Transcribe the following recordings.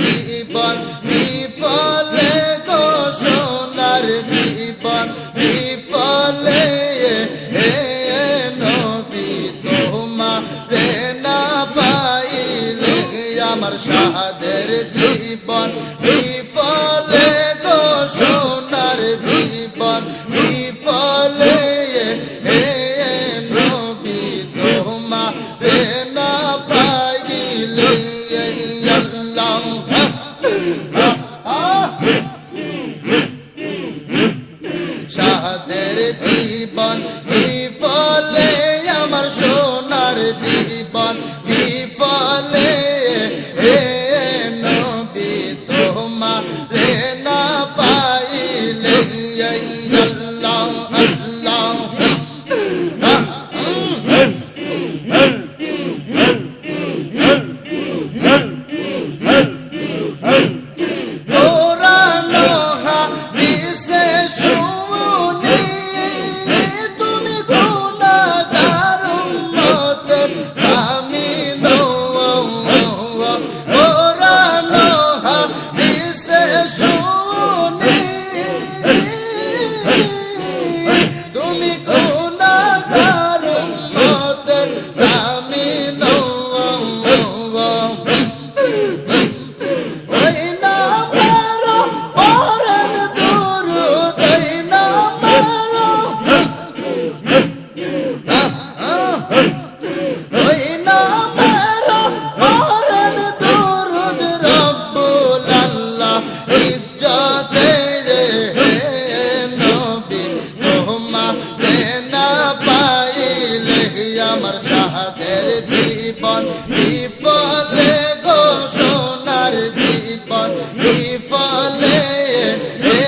জীবন, বিফলে গো সোনার জীবন, বিফলে হে নবী তোমারে না পাইলে আমার সাদের জীবন, বিফলে গো সোনার জীবন, বিফলে হে নবী তোমারে বিফলে আমার সোনার জীবন। আমার সাহাদের জীবন বিফলে গো সোনার জীবন বিফলে হে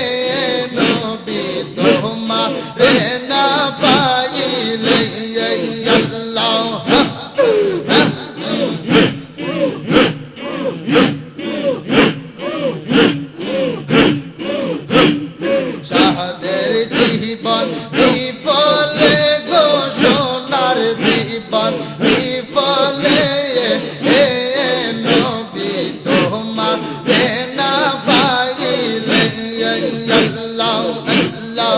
আল্লাহ আল্লাহ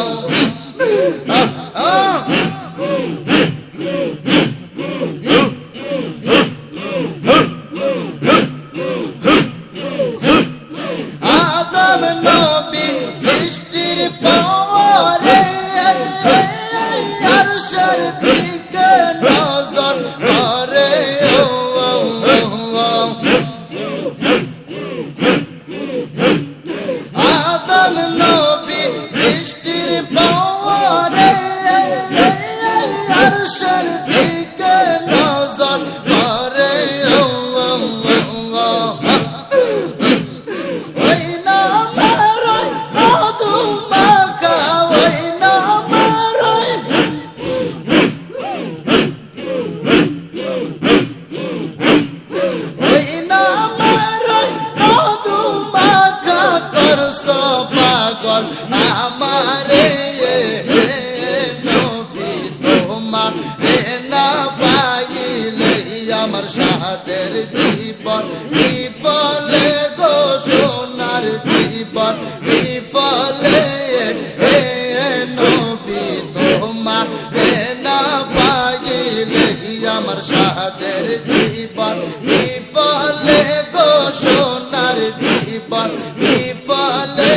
রে না পাইলে আমার সাদের জীবন বিফলে গো সোনার জীবন বিফলে নবী তোমা রে না পাইলে আমার সাদের জীবন বিফলে গো সোনার জীবন বিফলে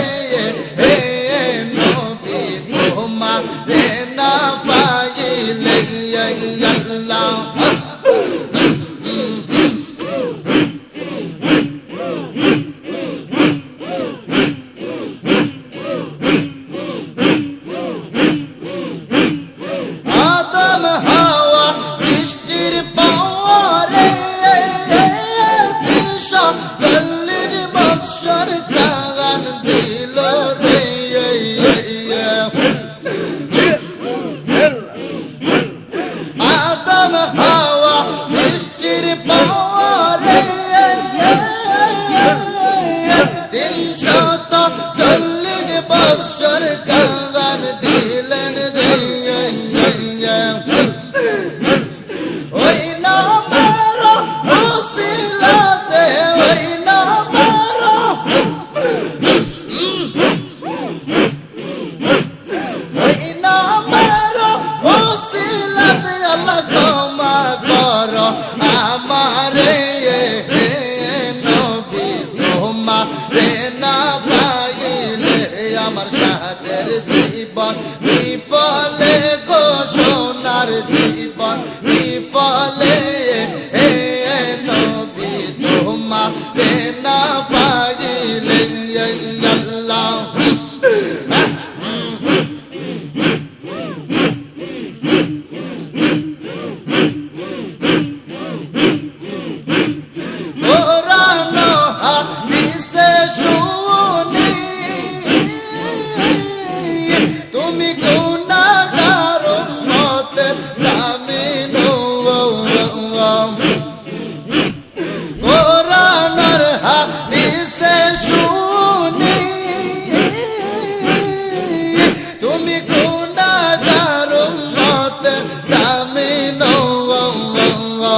জীবন বিফলে গো সোনার জীবন বিফলে নবী তোমার না পাইলে আল্লাহ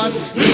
lado.